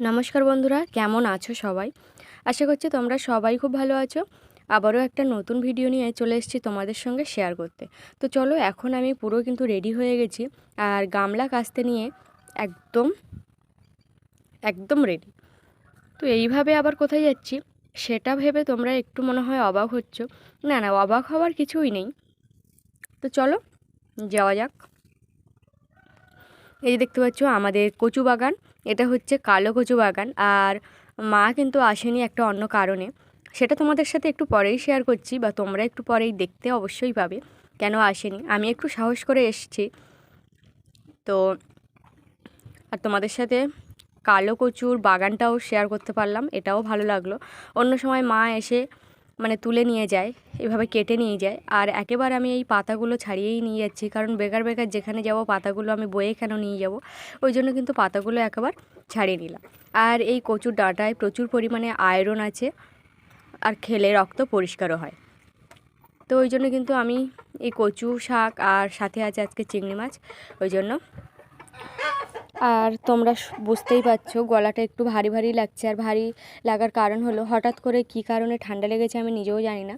নমস্কার বন্ধুরা, কেমন আছো সবাই? আশা করছি তোমরা সবাই খুব ভালো আছো। আবারও একটা নতুন ভিডিও নিয়ে চলে এসেছি তোমাদের সঙ্গে শেয়ার করতে। তো চলো, এখন আমি পুরো কিন্তু রেডি হয়ে গেছি আর গামলা কাস্তে নিয়ে একদম একদম রেডি তো এইভাবে আবার কোথায় যাচ্ছি? সেটা ভেবে তোমরা একটু মনে হয় অবাক হচ্ছ। না না, অবাক হওয়ার কিছুই নেই। তো চলো, যাওয়া যাক। এই যে দেখতে পাচ্ছ, আমাদের কচু বাগান। এটা হচ্ছে কালো কচু বাগান। আর মা কিন্তু আসেনি একটা অন্য কারণে। সেটা তোমাদের সাথে একটু পরেই শেয়ার করছি বা তোমরা একটু পরেই দেখতে অবশ্যই পাবে কেন আসেনি। আমি একটু সাহস করে এসছি। তো, আর তোমাদের সাথে কালো কচুর বাগানটাও শেয়ার করতে পারলাম। এটাও ভালো লাগল। অন্য সময় মা এসে মানে তুলে নিয়ে যায়, এভাবে কেটে নিয়ে যায়। আর একেবারে আমি এই পাতাগুলো ছাড়িয়েই নিয়ে যাচ্ছি, কারণ বেকার বেকার যেখানে যাব পাতাগুলো আমি বয়ে কেন নিয়ে যাব? ওই জন্য কিন্তু পাতাগুলো একবার ছাড়িয়ে নিলাম। আর এই কচুর ডাঁটায় প্রচুর পরিমাণে আয়রন আছে, আর খেলে রক্ত পরিষ্কারও হয়। তো ওই জন্য কিন্তু আমি এই কচু শাক আর সাথে আছে আজকে চিংড়ি মাছ, ওই জন্য আর তোমরা বুঝতেই পারছ গলাটা একটু ভারী ভারী লাগছে আর ভারী লাগার কারণ হলো হঠাৎ করে কি কারণে ঠান্ডা লেগেছে আমি নিজেও জানি না।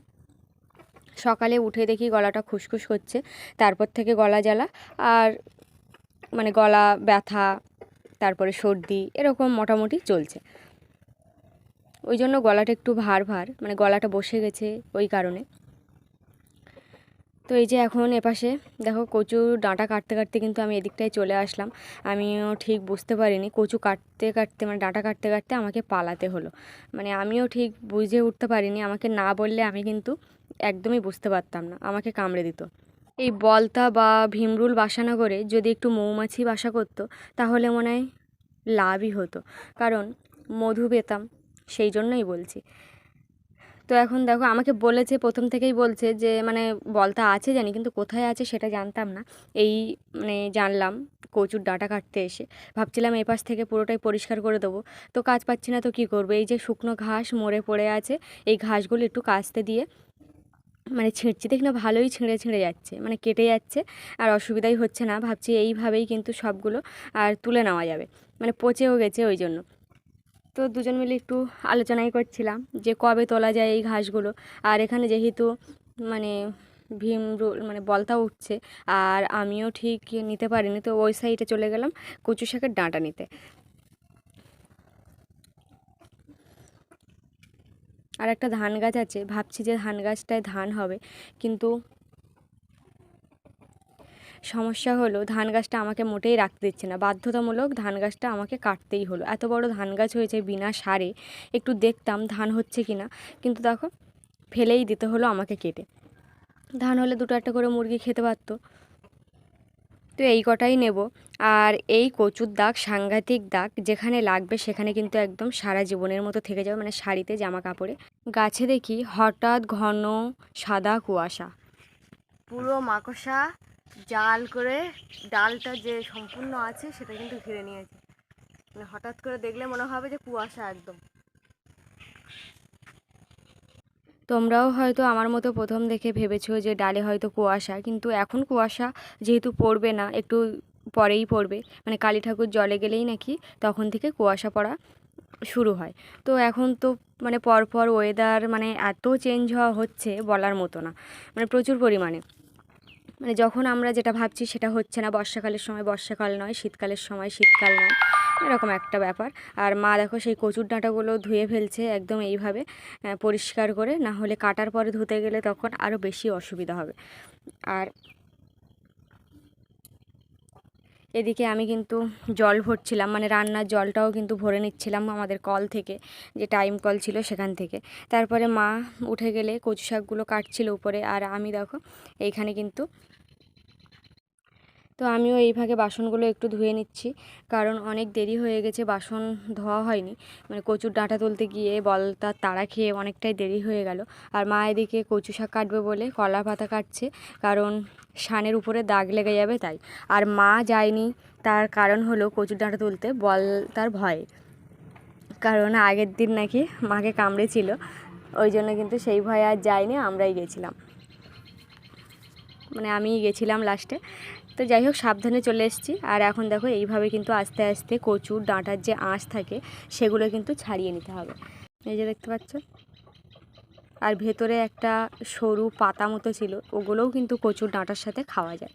সকালে উঠে দেখি গলাটা খুসখুস করছে, তারপর থেকে গলা জ্বালা আর মানে গলা ব্যথা, তারপরে সর্দি এরকম মোটামুটি চলছে। ওই জন্য গলাটা একটু ভার ভার মানে গলাটা বসে গেছে ওই কারণে। তো এই যে এখন এপাশে, দেখো কচু ডাঁটা কাটতে কাটতে কিন্তু আমি এদিকটায় চলে আসলাম। আমিও ঠিক বুঝতে পারিনি, কচু কাটতে কাটতে মানে ডাঁটা কাটতে কাটতে আমাকে পালাতে হলো। মানে আমিও ঠিক বুঝে উঠতে পারিনি, আমাকে না বললে আমি কিন্তু একদমই বুঝতে পারতাম না, আমাকে কামড়ে দিত। এই বলতা বা ভীমরুল বাসা না করে যদি একটু মৌমাছি বাসা করতো, তাহলে মনে হয় লাভই হতো। কারণ মধু পেতাম, সেই জন্যই বলছি। তো এখন দেখো আমাকে বলেছে, প্রথম থেকেই বলছে যে মানে বলতা আছে জানি, কিন্তু কোথায় আছে সেটা জানতাম না। এই মানে জানলাম, কচুর ডাঁটা কাটতে এসে। ভাবছিলাম এই পাশ থেকে পুরোটাই পরিষ্কার করে দেবো। তো কাজ পাচ্ছি না তো কী করব? এই যে শুকনো ঘাস মরে পড়ে আছে, এই ঘাসগুলো একটু কাচতে দিয়ে মানে ছিঁড়ছি, দেখি না ভালোই ছিঁড়ে ছিঁড়ে যাচ্ছে মানে কেটে যাচ্ছে, আর অসুবিধাই হচ্ছে না। ভাবছি এইভাবেই কিন্তু সবগুলো আর তুলে নেওয়া যাবে। মানে পচেও গেছে ওই জন্য। তো দুজন মিলে একটু আলোচনাই করছিলাম যে কবে তোলা যায় এই ঘাসগুলো। আর এখানে যেহেতু মানে ভীম রোল মানে বলতা উঠছে, আর আমিও ঠিক নিতে পারিনি, তো ওই সাইডে চলে গেলাম কচু শাকের ডাঁটা নিতে। আর একটা ধান গাছ আছে, ভাবছি যে ধান গাছটায় ধান হবে, কিন্তু সমস্যা হলো, ধান গাছটা আমাকে মোটেই রাখতে দিচ্ছে না। বাধ্যতামূলক ধান গাছটা আমাকে কাটতেই হলো। এত বড় ধান গাছ হয়েছে বিনা সারে, একটু দেখতাম ধান হচ্ছে কি না কিন্তু দেখো, ফেলেই দিতে হলো আমাকে কেটে। ধান হলে দুটো একটা করে মুরগি খেতে পারতো। তো এই কটাই নেব। আর এই কচুর দাগ, সাংঘাতিক দাগ, যেখানে লাগবে সেখানে কিন্তু একদম সারা জীবনের মতো থেকে যাবে মানে শাড়িতে জামা কাপড়ে। গাছে দেখি হঠাৎ ঘন সাদা কুয়াশা। পুরো মাকড়সা জাল করে ডালটা যে সম্পূর্ণ আছে সেটা কিন্তু ঘিরে নিয়েছে। মানে হঠাৎ করে দেখলে মনে হবে যে কুয়াশা একদম। তোমরাও হয়তো আমার মতো প্রথম দেখে ভেবেছো যে ডালে হয়তো কুয়াশা, কিন্তু এখন কুয়াশা যেহেতু পড়বে না, একটু পরেই পড়বে। মানে কালী ঠাকুর জলে গেলেই নাকি তখন থেকে কুয়াশা পড়া শুরু হয়। তো এখন তো মানে পরপর ওয়েদার মানে এত চেঞ্জ হওয়া হচ্ছে বলার মতো না। মানে প্রচুর পরিমাণে। মানে যখন আমরা যেটা ভাবছি সেটা হচ্ছে না, বর্ষাকালের সময় বর্ষাকাল নয়, শীতকালের সময় শীতকাল নয়, এরকম একটা ব্যাপার। আর মা দেখো সেই কচুর ডাঁটাগুলো ধুয়ে ফেলছে একদম এইভাবে পরিষ্কার করে, না হলে কাটার পরে ধুতে গেলে তখন আরও বেশি অসুবিধা হবে। আর এদিকে আমি কিন্তু জল ভরছিলাম মানে রান্নার জলটাও কিন্তু ভরে নিচ্ছিলাম আমাদের কল থেকে, যে টাইম কল ছিল সেখান থেকে। তারপরে মা উঠে গেলে কচু শাকগুলো কাটছিল উপরে, আর আমি দেখো, এইখানে কিন্তু তো আমিও এই ভাগে বাসনগুলো একটু ধুয়ে নিচ্ছি। কারণ অনেক দেরি হয়ে গেছে, বাসন ধোয়া হয়নি। মানে কচুর ডাঁটা তুলতে গিয়ে বলতা তাড়া খেয়ে অনেকটাই দেরি হয়ে গেল। আর মা এদিকে কচু শাক কাটবে বলে কলা পাতা কাটছে। কারণ সানের উপরে দাগ লেগে যাবে তাই। আর মা যায়নি, তার কারণ হলো কচুর ডাঁটা তুলতে বল তার ভয়ে। কারণ আগের দিন নাকি মাকে কামড়েছিল। ওই জন্য কিন্তু সেই ভয়ে আর যায়নি, আমরাই গেছিলাম। মানে আমি গেছিলাম লাস্টে তো যাই হোক, সাবধানে চলে এসেছি। আর এখন দেখো, এইভাবে কিন্তু আস্তে আস্তে কচুর ডাঁটার যে আঁশ থাকে, সেগুলো কিন্তু ছাড়িয়ে নিতে হবে। এই যে দেখতে পাচ্ছ? আর ভেতরে একটা সরু পাতা মতো ছিল, ওগুলোও কিন্তু কচুর ডাঁটার সাথে খাওয়া যায়।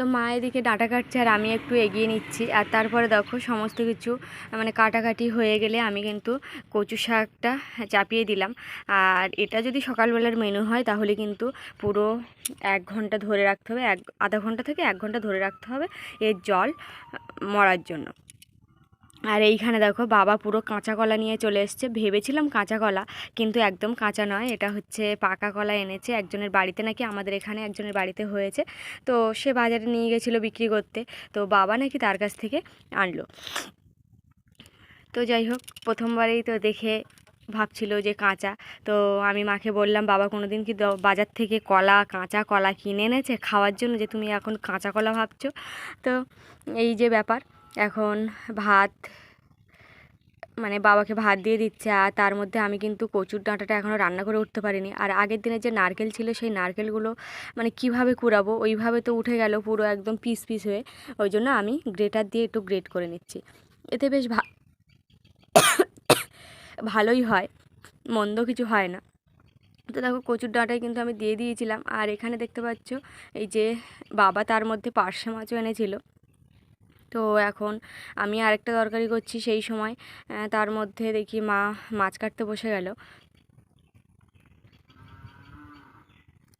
তো মা এদিকে ডাটা কাটছে আর আমি একটু এগিয়ে নিচ্ছি। আর তারপরে দেখো সমস্ত কিছু মানে কাটাকাটি হয়ে গেলে আমি কিন্তু কচু শাকটা চাপিয়ে দিলাম। আর এটা যদি সকালবেলার মেনু হয়, তাহলে কিন্তু পুরো এক ঘণ্টা ধরে রাখতে হবে, এক, আধা ঘণ্টা থেকে এক ঘণ্টা ধরে রাখতে হবে এর জল মরার জন্য। আর এইখানে দেখো বাবা পুরো কাঁচা কলা নিয়ে চলে এসছে। ভেবেছিলাম কাঁচা কলা, কিন্তু একদম কাঁচা নয়। এটা হচ্ছে পাকা কলা এনেছে। একজনের বাড়িতে নাকি আমাদের এখানে একজনের বাড়িতে হয়েছে। তো সে বাজারে নিয়ে গেছিল বিক্রি করতে। তো বাবা নাকি তার কাছ থেকে আনলো। তো যাই হোক, প্রথমবারেই তো দেখে ভাবছিল যে কাঁচা। তো আমি মাকে বললাম, বাবা কোনো দিন কি বাজার থেকে কলা, কাঁচা কলা কিনে এনেছে? খাওয়ার জন্য যে তুমি এখন কাঁচা কলা ভাবছ? তো এই যে ব্যাপার। এখন ভাত মানে বাবাকে ভাত দিয়ে দিচ্ছে আর তার মধ্যে আমি কিন্তু কচুর ডাঁটাটা এখনও রান্না করে উঠতে পারিনি। আর আগের দিনে যে নারকেল ছিল সেই নারকেলগুলো মানে কীভাবে কুড়াবো, ওইভাবে তো উঠে গেল পুরো একদম পিস পিস হয়ে। ওই জন্য আমি গ্রেটার দিয়ে একটু গ্রেট করে নিচ্ছি। এতে বেশ ভা, ভালোই হয়, মন্দ কিছু হয় না। তো দেখো কচুর ডাঁটাই কিন্তু আমি দিয়ে দিয়েছিলাম। আর এখানে দেখতে পাচ্ছ, এই যে বাবা তার মধ্যে পার্শে মাছও এনেছিল। তো এখন আমি আরেকটা তরকারি করছি সেই সময়। তার মধ্যে দেখি মা মাছ কাটতে বসে গেল।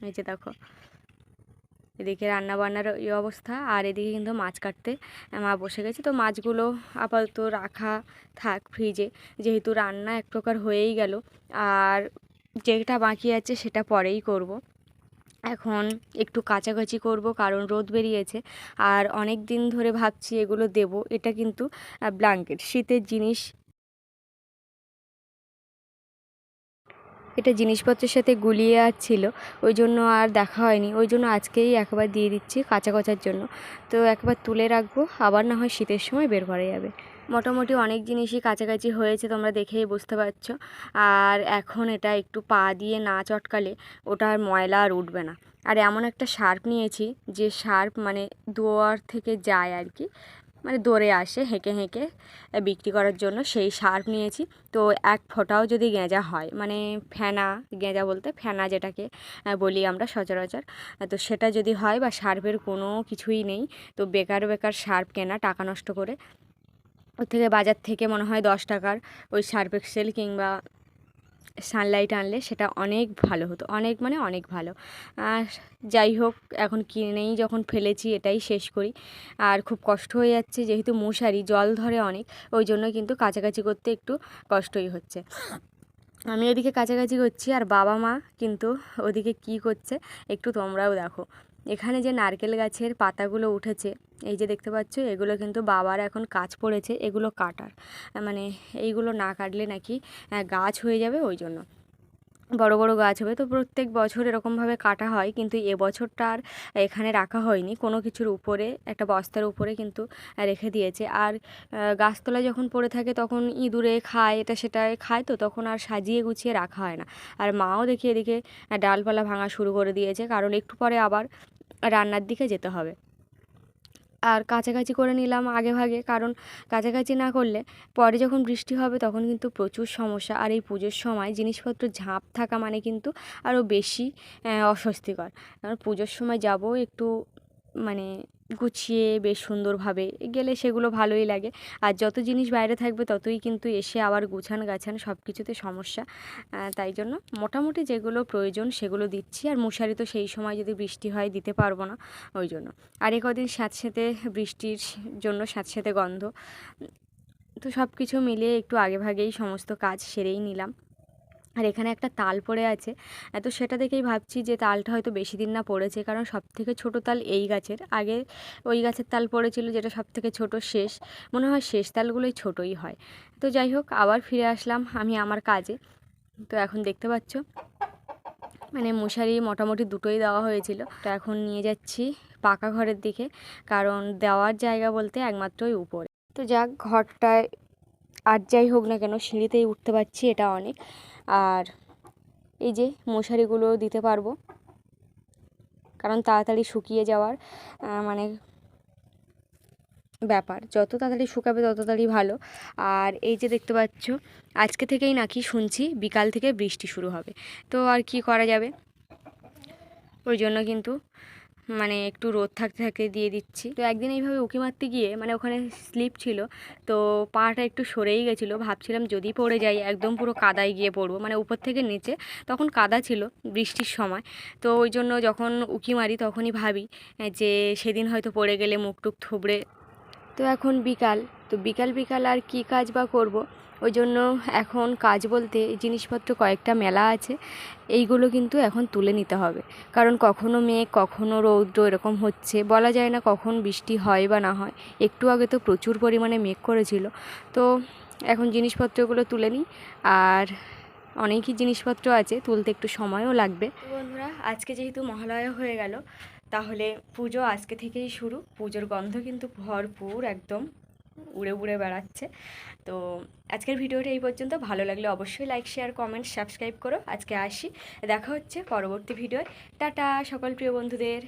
এই যে দেখো, এদিকে রান্না বান্নার এই অবস্থা, আর এদিকে কিন্তু মাছ কাটতে মা বসে গেছে। তো মাছগুলো আপাতত রাখা থাক ফ্রিজে। যেহেতু রান্না এক প্রকার হয়েই গেল, আর যেটা বাকি আছে সেটা পরেই করব। এখন একটু কাচাকাচি করব কারণ রোদ বেরিয়েছে। আর অনেক দিন ধরে ভাবছি এগুলো দেব, এটা কিন্তু ব্ল্যাঙ্কেট শীতের জিনিস। এটা জিনিসপত্রের সাথে গুলিয়ে আসছিল ওই জন্য আর দেখা হয়নি। ওই জন্য আজকেই একবার দিয়ে দিচ্ছি কাঁচা কচার জন্য। তো একবার তুলে রাখব, আবার না হয় শীতের সময় বের করা যাবে। মোটামুটি অনেক জিনিসই কাছাকাছি হয়েছে, তোমরা দেখেই বুঝতে পারছ। আর এখন এটা একটু পা দিয়ে না চটকালে ওটা আর ময়লা আর উঠবে না। আর এমন একটা শার্প নিয়েছি, যে শার্প মানে দুয়ার থেকে যায় আর কি মানে দৌড়ে আসে হেঁকে হেঁকে বিক্রি করার জন্য, সেই শার্প নিয়েছি। তো এক ফোঁটাও যদি গেঁজা হয় মানে ফেনা, গেঁজা বলতে ফেনা যেটাকে বলি আমরা সচরাচর, তো সেটা যদি হয় বা শার্পের কোনো কিছুই নেই, তো বেকার বেকার শার্প কেনা, টাকা নষ্ট করে ওর থেকে বাজার থেকে মনে হয় দশ টাকার ওই সার্ফ এক্সেল কিংবা সানলাইট আনলে সেটা অনেক ভালো হতো। অনেক মানে অনেক ভালো। আর যাই হোক, এখন কিনেই যখন ফেলেছি এটাই শেষ করি। আর খুব কষ্ট হয়ে যাচ্ছে, যেহেতু মশারি, জল ধরে অনেক, ওই জন্য কিন্তু কাছাকাছি করতে একটু কষ্টই হচ্ছে। আমি ওদিকে কাছাকাছি করছি আর বাবা মা কিন্তু ওদিকে কি করছে, একটু তোমরাও দেখো। এখানে যে নারকেল গাছের পাতাগুলো উঠেছে এই যে দেখতে পাচ্ছ এগুলো কিন্তু বাবার এখন কাজ পড়েছে এগুলো কাটার। মানে এইগুলো না কাটলে নাকি গাছ হয়ে যাবে ওই জন্য। বড় বড় গাছ হবে তো প্রত্যেক বছর এরকমভাবে কাটা হয় কিন্তু এবছরটা আর এখানে রাখা হয়নি। কোনো কিছুর উপরে একটা বস্তার উপরে কিন্তু রেখে দিয়েছে। আর আহ, গাছতলায় যখন পড়ে থাকে তখন ইঁদুরে খায় এটা সেটা খায় তো তখন আর সাজিয়ে গুছিয়ে রাখা হয় না। আর মাও দেখি এদিকে ডালপালা ভাঙা শুরু করে দিয়েছে কারণ একটু পরে আবার রান্নার দিকে যেতে হবে। আর কাছাকাছি করে নিলাম আগে ভাগে, কারণ কাছাকাছি না করলে পরে যখন বৃষ্টি হবে তখন কিন্তু প্রচুর সমস্যা। আর এই পুজোর সময় জিনিসপত্র ঝাঁপ থাকা মানে কিন্তু আরও বেশি অস্বস্তিকর। কারণ পুজোর সময় যাব একটু মানে গুছিয়ে বেশ সুন্দরভাবে গেলে সেগুলো ভালোই লাগে। আর যত জিনিস বাইরে থাকবে ততই কিন্তু এসে আবার গুছান গাছান সব কিছুতে সমস্যা তাই জন্য মোটামুটি যেগুলো প্রয়োজন সেগুলো দিচ্ছি। আর মশারি তো সেই সময় যদি বৃষ্টি হয় দিতে পারব না ওই জন্য। আর এ কদিন স্যাঁতস্যাঁতে বৃষ্টির জন্য স্যাঁতস্যাঁতে গন্ধ। তো সব কিছু মিলিয়ে একটু আগে ভাগেই সমস্ত কাজ সেরেই নিলাম। আর এখানে একটা তাল পড়ে আছে। তো সেটা দেখেই ভাবছি যে তালটা হয়তো বেশি দিন না পড়েছে, কারণ সব থেকে ছোটো তাল এই গাছের। আগে ওই গাছের তাল পড়েছিল যেটা সব থেকে ছোটো শেষ। মনে হয় শেষ তালগুলোই ছোটোই হয়। তো যাই হোক, আবার ফিরে আসলাম আমি আমার কাজে। তো এখন দেখতে পাচ্ছ মানে মশারি মোটামুটি দুটোই দেওয়া হয়েছিল। তো এখন নিয়ে যাচ্ছি পাকা ঘরের দিকে, কারণ দেওয়ার জায়গা বলতে একমাত্রই উপরে। তো যাক, ঘরটায় আর যাই হোক না কেন, সিঁড়িতেই উঠতে পারছি এটা অনেক। আর এই যে মশারিগুলো দিতে পারব। কারণ তাড়াতাড়ি শুকিয়ে যাওয়ার মানে ব্যাপার। যত তাড়াতাড়ি শুকাবে তত তাড়াতাড়ি ভালো। আর এই যে দেখতে পাচ্ছ, আজকে থেকেই নাকি শুনছি বিকাল থেকে বৃষ্টি শুরু হবে। তো আর কি করা যাবে? ওই জন্য কিন্তু মানে একটু রোদ থাকতে থাকতে দিয়ে দিচ্ছি। তো একদিন এইভাবে উঁকি মারতে গিয়ে মানে ওখানে স্লিপ ছিল, তো পাটা একটু সরেই গেছিল। ভাবছিলাম যদি পড়ে যাই, একদম পুরো কাদায় গিয়ে পড়ব। মানে উপর থেকে নিচে তখন কাদা ছিল বৃষ্টির সময়। তো ওই জন্য যখন উঁকি মারি তখনই ভাবি, যে সেদিন হয়তো পড়ে গেলে মুখ টুক থুবড়ে তো এখন বিকাল, তো বিকাল বিকাল আর কি কাজ বা করব? ওই জন্য এখন কাজ বলতে জিনিসপত্র কয়েকটা মেলা আছে, এইগুলো কিন্তু এখন তুলে নিতে হবে। কারণ কখনো মেঘ, কখনো রৌদ্র এরকম হচ্ছে, বলা যায় না কখন বৃষ্টি হয় বা না হয়। একটু আগে তো প্রচুর পরিমাণে মেঘ করেছিল। তো এখন জিনিসপত্রগুলো তুলে নিই, আর অনেকই জিনিসপত্র আছে, তুলতে একটু সময়ও লাগবে। বন্ধুরা, আজকে যেহেতু মহালয়া হয়ে গেল তাহলে পুজো আজকে থেকেই শুরু। পুজোর গন্ধ কিন্তু ভরপুর একদম, উড়ে উড়ে বেড়াচ্ছে। তো আজকের ভিডিওটা এই পর্যন্ত। ভালো লাগলে অবশ্যই লাইক শেয়ার কমেন্ট সাবস্ক্রাইব করো। আজকে আসি। দেখা হচ্ছে পরবর্তী ভিডিওয়। টাটা সকল প্রিয় বন্ধুদের।